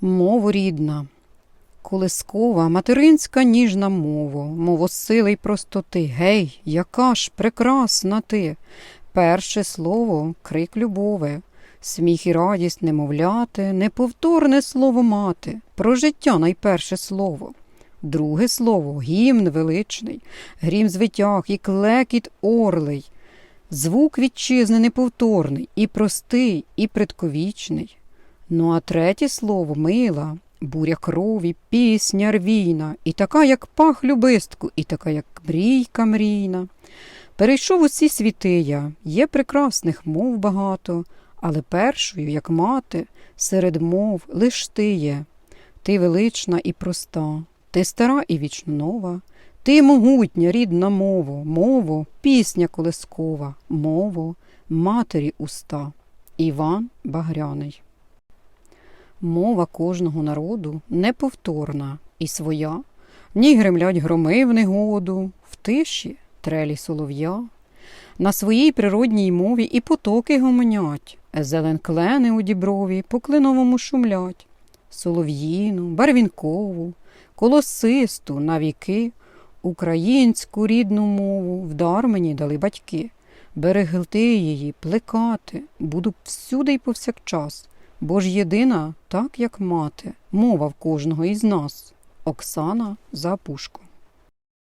Мову рідна, колискова, материнська ніжна мова, мова сили й простоти. Гей, яка ж прекрасна ти! Перше слово крик любове, сміх і радість немовляти, неповторне слово мати, про життя найперше слово. Друге слово гімн величний, грім звитяг і клекіт орлий, звук вітчизни неповторний, і простий, і предковічний. Ну а третє слово мила, буря крові, пісня рвійна, і така, як пах любистку, і така, як мрійка мрійна. Перейшов усі світи я, є прекрасних мов багато, але першою, як мати, серед мов лиш ти є. Ти велична і проста, ти стара і вічно нова, ти могутня, рідна мова, мову, пісня колискова, мову, матері уста. Іван Багряний. Мова кожного народу неповторна і своя. В ній гремлять громи в негоду, в тиші трелі солов'я. На своїй природній мові і потоки гомонять, зелен клени у діброві по клиновому шумлять, солов'їну, барвінкову, колосисту на віки, українську рідну мову вдар мені дали батьки. Берегти її, плекати, буду всюди й повсякчас, бо ж єдина, так як мати, мова в кожного із нас. Оксана Запушко